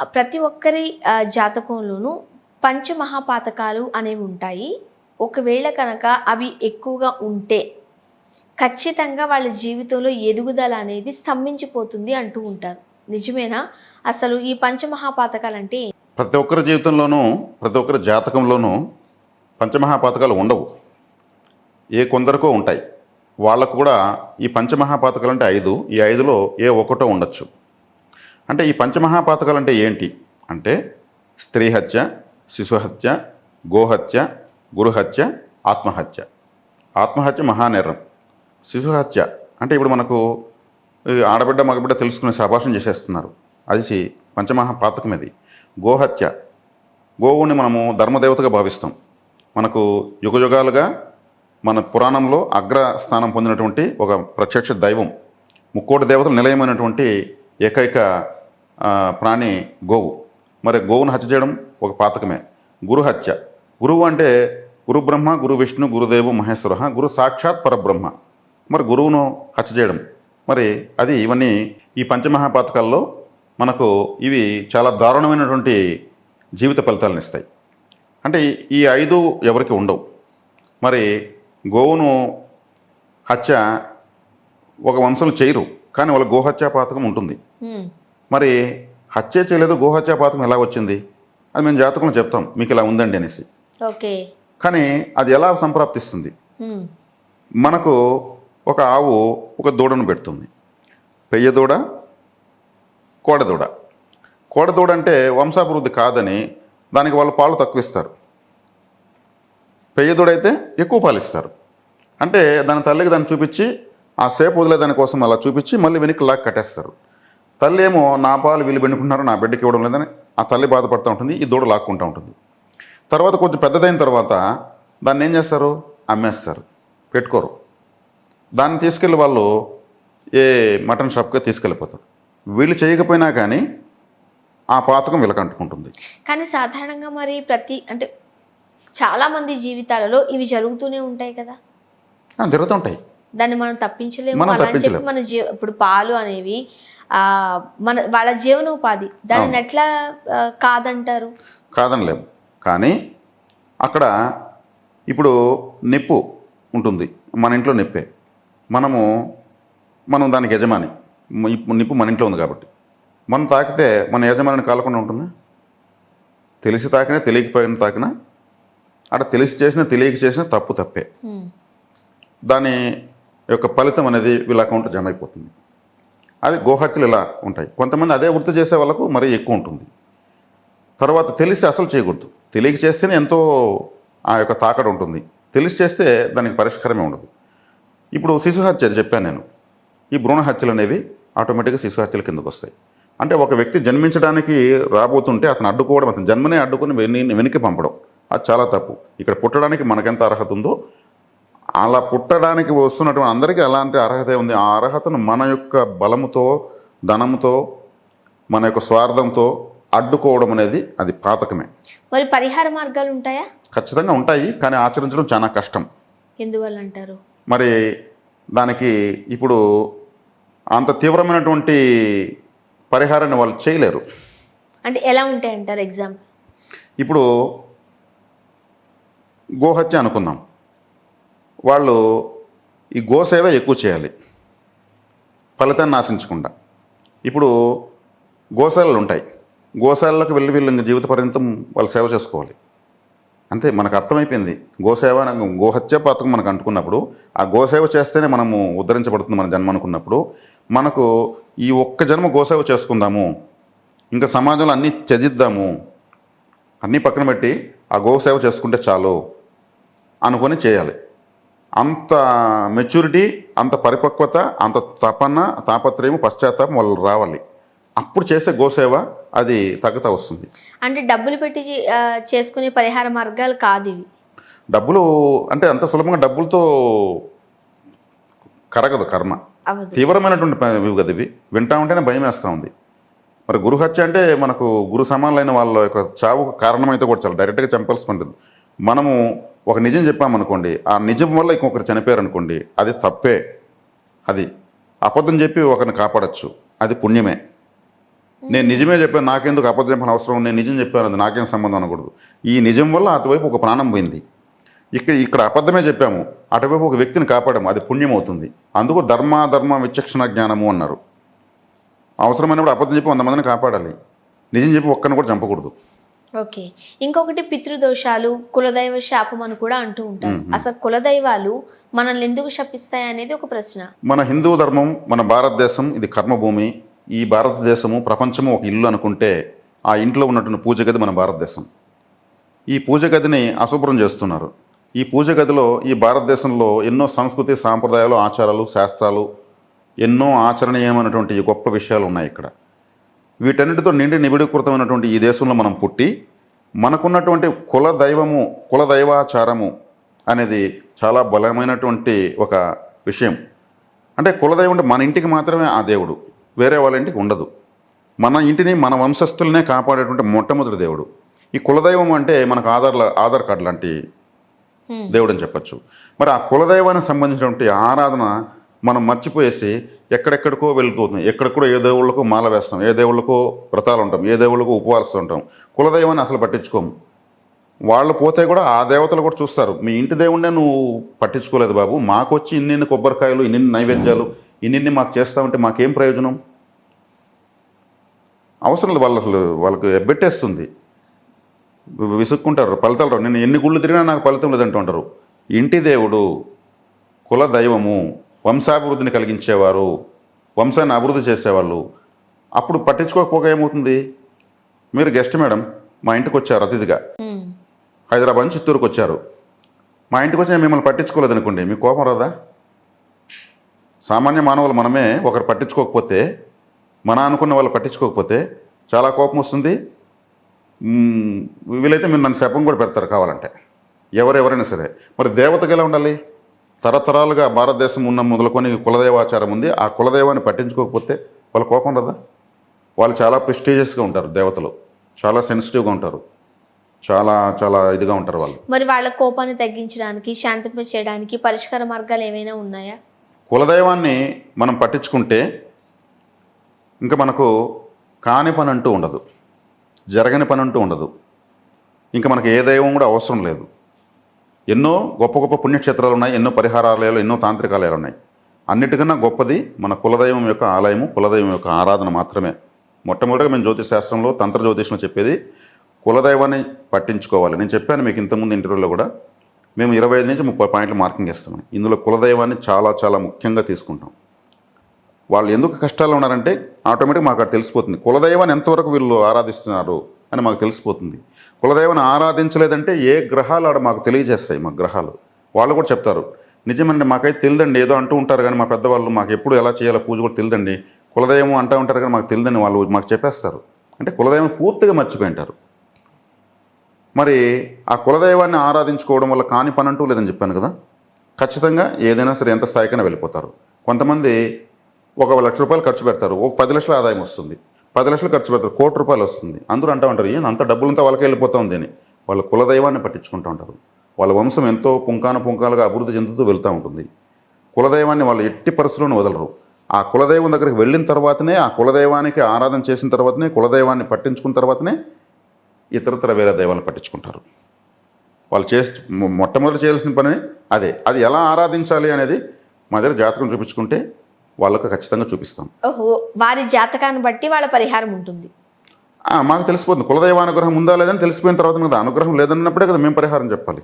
ప్రతి ఒక్కరి జాతకంలోనూ పంచమహాపాతకాలు అనేవి ఉంటాయి. ఒకవేళ కనుక అవి ఎక్కువగా ఉంటే ఖచ్చితంగా వాళ్ళ జీవితంలో ఎదుగుదల అనేది స్తంభించిపోతుంది అంటూ ఉంటారు. నిజమేనా? అసలు ఈ పంచమహాపాతకాలు అంటే ప్రతి ఒక్కరి జీవితంలోనూ ప్రతి ఒక్కరి జాతకంలోనూ పంచమహాపాతకాలు ఉండవు. ఏ కొందరికో ఉంటాయి. వాళ్ళకు కూడా ఈ పంచమహాపాతకాలు అంటే ఐదు. ఈ ఐదులో ఏ ఒకటో ఉండొచ్చు. అంటే ఈ పంచమహాపాతకాలు అంటే ఏంటి? అంటే స్త్రీ హత్య శిశుహత్య గోహత్య గురుహత్య ఆత్మహత్య. ఆత్మహత్య మహానేరం. శిశుహత్య అంటే ఇప్పుడు మనకు ఆడబిడ్డ మగబిడ్డ తెలుసుకునే సభాషణ చేసేస్తున్నారు. అది పంచమహా పంచమహాపాతకం ఇది. గోహత్య. గోవుని మనము ధర్మదేవతగా భావిస్తాం. మనకు యుగయుగాలుగా మన పురాణంలో అగ్ర స్థానం పొందినటువంటి ఒక ప్రత్యక్ష దైవం ముక్కోటి దేవతలు నిలయమైనటువంటి ఏకైక ప్రాణి గోవు. మరి గోవును హత్య చేయడం ఒక పాతకమే. గురు హత్య. గురువు అంటే గురు బ్రహ్మ గురు విష్ణు గురుదేవు మహేశ్వర గురు సాక్షాత్ పరబ్రహ్మ. మరి గురువును హత్య చేయడం. మరి అది ఇవన్నీ ఈ పంచమహాపాతకాల్లో మనకు ఇవి చాలా దారుణమైనటువంటి జీవిత ఫలితాలను ఇస్తాయి. అంటే ఈ- ఐదు ఎవరికి ఉండవు. మరి గోవును హత్య ఒక వంశం చేయరు. కానీ వాళ్ళ గోహత్యా పాతకం ఉంటుంది. మరి హత్య చేయలేదు గోహత్యా పాతకం ఎలా వచ్చింది? అది మేము జాతకంలో చెప్తాం మీకు ఇలా ఉందండి అనేసి. ఓకే. కానీ అది ఎలా సంప్రాప్తిస్తుంది. మనకు ఒక ఆవు ఒక దూడను పెడుతుంది. పెయ్య దూడ కోడదూడ కోడదూడ అంటే వంశాభివృద్ధి కాదని దానికి వాళ్ళు పాలు తక్కువ ఇస్తారు పెయ్య దూడ అయితే ఎక్కువ పాలు ఇస్తారు అంటే దాని తల్లికి దాన్ని చూపించి ఆ సేపు వదిలేదాని కోసం అలా చూపించి మళ్ళీ వెనక్కి లాక్ కట్టేస్తారు. తల్లి ఏమో నా పాలు వీళ్ళు పెట్టుకుంటున్నారు నా బిడ్డకి ఇవ్వడం లేదని ఆ తల్లి బాధపడుతూ ఉంటుంది ఈ దూడ లాక్కుంటూ ఉంటుంది. తర్వాత కొంచెం పెద్దదైన తర్వాత దాన్ని ఏం చేస్తారు? అమ్మేస్తారు పెట్టుకోరు. దాన్ని తీసుకెళ్ళి వాళ్ళు ఏ మటన్ షాప్కి తీసుకెళ్ళిపోతారు. వీళ్ళు చేయకపోయినా కానీ ఆ పాతకం వీళ్ళకి అంటుకుంటుంది. కానీ సాధారణంగా మరి ప్రతి అంటే చాలా మంది జీవితాలలో ఇవి జరుగుతూనే ఉంటాయి కదా? జరుగుతుంటాయి దాన్ని మనం తప్పించలేము. మనం అలా అని చెప్పి. మన జీ ఇప్పుడు పాలు అనేవి ఆ మన వాళ్ళ జీవనోపాధి దానిని ఎట్లా కాదంటారు? కాదనలేము కానీ అక్కడ ఇప్పుడు నిప్పు ఉంటుంది. మన ఇంట్లో నిప్పే. మనము మనం దానికి యజమాని. నిప్పు మన ఇంట్లో ఉంది కాబట్టి. మనం తాకితే మన యజమానిని కాలకుండా ఉంటుందా? తెలిసి తాకినా తెలియకపోయినా తాకినా అక్కడ తెలిసి చేసినా తెలియక చేసినా తప్పు తప్పే. దాని యొక్క ఫలితం అనేది వీళ్ళ అకౌంట్లో జమ అయిపోతుంది. అది గోహత్యలు ఇలా ఉంటాయి. కొంతమంది అదే వృత్తి చేసే వాళ్ళకు మరీ ఎక్కువ ఉంటుంది. తర్వాత తెలిసి అసలు చేయకూడదు. తెలియక చేస్తేనే ఎంతో ఆ యొక్క తాకడ ఉంటుంది. తెలిసి చేస్తే దానికి పరిష్కారమే ఉండదు. ఇప్పుడు శిశు హత్య చెప్పాను నేను. ఈ భ్రూణ హత్యలు అనేవి ఆటోమేటిక్గా శిశు హత్యల కిందకు వస్తాయి. అంటే ఒక వ్యక్తి జన్మించడానికి రాబోతుంటే అతను అడ్డుకోవడం అతను జన్మనే అడ్డుకుని వెనక్కి పంపడం అది చాలా తప్పు. ఇక్కడ పుట్టడానికి మనకెంత అర్హత ఉందో అలా పుట్టడానికి వస్తున్నటువంటి అందరికీ అలాంటి అర్హత ఉంది? ఆ అర్హతను మన యొక్క బలముతో ధనముతో మన యొక్క స్వార్థంతో అడ్డుకోవడం అనేది అది పాతకమే. మరి పరిహార మార్గాలు ఉంటాయా? ఖచ్చితంగా ఉంటాయి కానీ ఆచరించడం చాలా కష్టం. ఎందువల్ల అంటారు? మరి దానికి ఇప్పుడు అంత తీవ్రమైనటువంటి పరిహారాన్ని వాళ్ళు చేయలేరు. అంటే ఎలా ఉంటాయి అంటారు ఎగ్జాంపుల్? ఇప్పుడు గోహత్య అనుకుందాం. వాళ్ళు ఈ గోసేవ ఎక్కువ చేయాలి. ఫలితాన్ని ఆశించకుండా. ఇప్పుడు గోశాలలు ఉంటాయి. గోశాలలకు వెళ్ళి వీళ్ళు ఇంకా జీవిత పర్యంతం వాళ్ళు సేవ చేసుకోవాలి. అంతే మనకు అర్థమైపోయింది. గోసేవ గోహత్య పాతకం మనకు అంటుకున్నప్పుడు ఆ గోసేవ చేస్తేనే మనము ఉద్ధరించబడుతుంది మన జన్మ అనుకున్నప్పుడు మనకు ఈ ఒక్క జన్మ గోసేవ చేసుకుందాము ఇంకా సమాజంలో అన్నీ త్యజిద్దాము అన్నీ పక్కన పెట్టి ఆ గోసేవ చేసుకుంటే చాలు అనుకొని చేయాలి. అంత మెచ్యూరిటీ అంత పరిపక్వత అంత తపన తాపత్రయం పశ్చాత్తాపం వాళ్ళు రావాలి. అప్పుడు చేసే గోసేవ అది తగ్గుతా వస్తుంది. అంటే డబ్బులు పెట్టి చేసుకునే పరిహార మార్గాలు కాదు ఇవి. డబ్బులు అంటే అంత సులభంగా డబ్బులతో కరగదు కర్మ. తీవ్రమైనటువంటి ఇవి కదా ఇవి. వింటా ఉంటేనే భయం వేస్తూ ఉంది. మరి గురు హత్య అంటే మనకు గురు సమానులైన వాళ్ళ యొక్క చావుకు కారణమైతే కూడా చాలా. డైరెక్ట్గా చంపాల్సి ఉంటుంది మనము ఒక నిజం చెప్పామనుకోండి ఆ నిజం వల్ల ఇంకొకరు చనిపోయారు అనుకోండి అది తప్పే. అది అబద్ధం చెప్పి ఒకరిని కాపాడచ్చు. అది పుణ్యమే. నేను నిజమే చెప్పాను నాకెందుకు అబద్ధం చెప్పిన అవసరం? నేను నిజం చెప్పాను అది నాకేం సంబంధం అనకూడదు. ఈ నిజం వల్ల అటువైపు ఒక ప్రాణం పోయింది. ఇక్కడ ఇక్కడ అబద్ధమే చెప్పాము అటువైపు ఒక వ్యక్తిని కాపాడము అది పుణ్యం అవుతుంది అందుకు ధర్మాధర్మ విచక్షణ జ్ఞానము అన్నారు. అవసరమైనప్పుడు అబద్ధం చెప్పి వంద మందిని కాపాడాలి. నిజం చెప్పి ఒక్కరిని కూడా చంపకూడదు. ఓకే. ఇంకొకటి పితృదోషాలు కులదైవ శాపం అని కూడా అంటూ ఉంటారు. అసలు కులదైవాలు మనల్ని ఎందుకు శపిస్తాయి అనేది ఒక ప్రశ్న. మన హిందూ ధర్మం మన భారతదేశం ఇది కర్మభూమి. ఈ భారతదేశము ప్రపంచము ఒక ఇల్లు అనుకుంటే ఆ ఇంట్లో ఉన్నటువంటి పూజ గది మన భారతదేశం. ఈ పూజ గదిని అశుభ్రం చేస్తున్నారు. ఈ పూజ గదిలో ఈ భారతదేశంలో ఎన్నో సంస్కృతి సాంప్రదాయాలు ఆచారాలు శాస్త్రాలు ఎన్నో ఆచరణీయమైనటువంటి గొప్ప విషయాలు ఉన్నాయి ఇక్కడ. వీటన్నిటితో నిండి నిబిడీకృతమైనటువంటి ఈ దేశంలో మనం పుట్టి మనకున్నటువంటి కుల దైవము కుల దైవాచారము అనేది చాలా బలమైనటువంటి ఒక విషయం. అంటే కులదైవం అంటే మన ఇంటికి మాత్రమే ఆ దేవుడు వేరే వాళ్ళ ఇంటికి ఉండదు. మన ఇంటిని మన వంశస్థులనే కాపాడేటువంటి మొట్టమొదటి దేవుడు. ఈ కులదైవం అంటే మనకు ఆధార్ ఆధార్ కార్డు లాంటి. దేవుడు అని చెప్పచ్చు. మరి ఆ కులదైవానికి సంబంధించినటువంటి ఆరాధన మనం మర్చిపోయేసి ఎక్కడెక్కడికో వెళ్ళిపోతుంది ఎక్కడికో ఏ దేవుళ్ళకు మాల వేస్తాం ఏ దేవుళ్ళకో వ్రతాలు ఉంటాం ఏ దేవుళ్ళకు ఉపవాసం ఉంటాం. కులదైవాన్ని అసలు పట్టించుకోము. వాళ్ళు పోతే కూడా ఆ దేవతలు కూడా చూస్తారు. మీ ఇంటి దేవుణ్ణే నువ్వు పట్టించుకోలేదు బాబు. మాకు వచ్చి ఇన్నిన్ని కొబ్బరికాయలు ఇన్నిన్ని నైవేద్యాలు ఇన్నిన్ని మాకు చేస్తామంటే మాకేం ప్రయోజనం? అవసరం లేదు. వాళ్ళు అసలు వాళ్ళకి ఎబ్బెట్టేస్తుంది విసుక్కుంటారు ఫలితాలు రావు. నేను ఎన్ని గుళ్ళు తిరిగినా నాకు ఫలితం లేదంటూ ఉంటారు ఇంటి దేవుడు కుల దైవము వంశాభివృద్ధిని కలిగించేవారు వంశాన్ని అభివృద్ధి చేసేవాళ్ళు. అప్పుడు పట్టించుకోకపోగా ఏమవుతుంది? మీరు గెస్ట్ మేడం మా ఇంటికి వచ్చారు అతిథిగా. హైదరాబాద్ నుంచి చిత్తూరుకు వచ్చారు. మా ఇంటికి వచ్చి మిమ్మల్ని పట్టించుకోలేదు అనుకోండి మీకు కోపం రాదా? సామాన్య మానవులు మనమే ఒకరు పట్టించుకోకపోతే మన అనుకున్న వాళ్ళు పట్టించుకోకపోతే చాలా కోపం వస్తుంది. వీలైతే మీరు నన్ను శపం కూడా పెడతారు కావాలంటే. ఎవరెవరైనా సరే. మరి దేవతకి ఎలా ఉండాలి? తరతరాలుగా భారతదేశం ఉన్న మొదలుకొని కులదైవాచారం ఉంది. ఆ కులదైవాన్ని పట్టించుకోకపోతే వాళ్ళ కోపం రాదా? వాళ్ళు చాలా ప్రెస్టీజియస్గా ఉంటారు దేవతలు. చాలా సెన్సిటివ్గా ఉంటారు. చాలా చాలా ఇదిగా ఉంటారు వాళ్ళు. మరి వాళ్ళ కోపాన్ని తగ్గించడానికి శాంతింప చేయడానికి పరిష్కార మార్గాలు ఏమైనా ఉన్నాయా? కులదైవాన్ని మనం పట్టించుకుంటే ఇంకా మనకు కాని పని అంటూ ఉండదు. జరగని పని అంటూ ఉండదు. ఇంకా మనకి ఏ దైవం కూడా అవసరం లేదు. ఎన్నో గొప్ప గొప్ప పుణ్యక్షేత్రాలు ఉన్నాయి ఎన్నో పరిహారాలయాలు ఎన్నో తాంత్రికాలయాలు ఉన్నాయి. అన్నిటికన్నా గొప్పది మన కులదైవం యొక్క ఆలయము కులదైవం యొక్క ఆరాధన మాత్రమే. మొట్టమొదటిగా మేము జ్యోతిష్ శాస్త్రంలో తంత్ర జ్యోతిష్లో చెప్పేది కులదైవాన్ని పట్టించుకోవాలి. నేను చెప్పాను మీకు ఇంతకుముందు ఇంటర్వ్యూలో కూడా మేము ఇరవై ఐదు నుంచి ముప్పై పాయింట్లు మార్కింగ్ ఇస్తాం ఇందులో కులదైవాన్ని చాలా చాలా ముఖ్యంగా తీసుకుంటాం. వాళ్ళు ఎందుకు కష్టాల్లో ఉన్నారంటే ఆటోమేటిక్ మాకు అక్కడ తెలిసిపోతుంది. కులదైవాన్ని ఎంతవరకు వీళ్ళు ఆరాధిస్తున్నారు? అని మాకు తెలిసిపోతుంది. కులదైవాన్ని ఆరాధించలేదంటే ఏ గ్రహాలు ఆడ మాకు తెలియజేస్తాయి మా గ్రహాలు. వాళ్ళు కూడా చెప్తారు నిజమండి మాకైతే తెలియదండి ఏదో అంటూ ఉంటారు కానీ మా పెద్దవాళ్ళు మాకు ఎప్పుడు ఎలా చేయాలో పూజ కూడా తెలియదండి. కులదైవం అంటూ ఉంటారు కానీ మాకు తెలియదని వాళ్ళు మాకు చెప్పేస్తారు. అంటే కులదైవం పూర్తిగా మర్చిపోయి ఉంటారు మరి ఆ కులదైవాన్ని ఆరాధించుకోవడం వల్ల కాని పని అంటూ లేదని చెప్పాను కదా? ఖచ్చితంగా ఏదైనా సరే ఎంత స్థాయికైనా వెళ్ళిపోతారు. కొంతమంది ఒక లక్ష రూపాయలు ఖర్చు పెడతారు ఒక పది లక్షల ఆదాయం వస్తుంది. పది లక్షలు ఖర్చు పెడతారు కోటి రూపాయలు వస్తుంది. అందరూ అంటూ ఉంటారు ఏం అంత డబ్బులంతా వాళ్ళకి వెళ్ళిపోతా ఉంది అని. వాళ్ళ కులదైవాన్ని పట్టించుకుంటూ ఉంటారు. వాళ్ళ వంశం ఎంతో పుంకాన పుంకాలుగా అభివృద్ధి చెందుతూ వెళ్తూ ఉంటుంది. కులదైవాన్ని వాళ్ళు ఎట్టి పరిస్థితుల్లోనూ వదలరు. ఆ కులదైవం దగ్గరికి వెళ్ళిన తర్వాతనే ఆ కులదైవానికి ఆరాధన చేసిన తర్వాతనే కులదైవాన్ని పట్టించుకున్న తర్వాతనే ఇతరతర వేరే దైవాలను పట్టించుకుంటారు. వాళ్ళు చేసి మొట్టమొదటి చేయాల్సిన పని అదే. అది ఎలా ఆరాధించాలి అనేది మా దగ్గర జాతకం చూపించుకుంటే వాళ్ళకు ఖచ్చితంగా చూపిస్తాం. ఓహో వారి జాతకాన్ని బట్టి వాళ్ళ పరిహారం ఉంటుంది. ఆ, మాకు తెలిసిపోతుంది. కులదైవ అనుగ్రహం ఉందా లేదని తెలిసిపోయిన తర్వాత కదా అనుగ్రహం లేదన్నప్పుడే కదా మేము పరిహారం చెప్పాలి.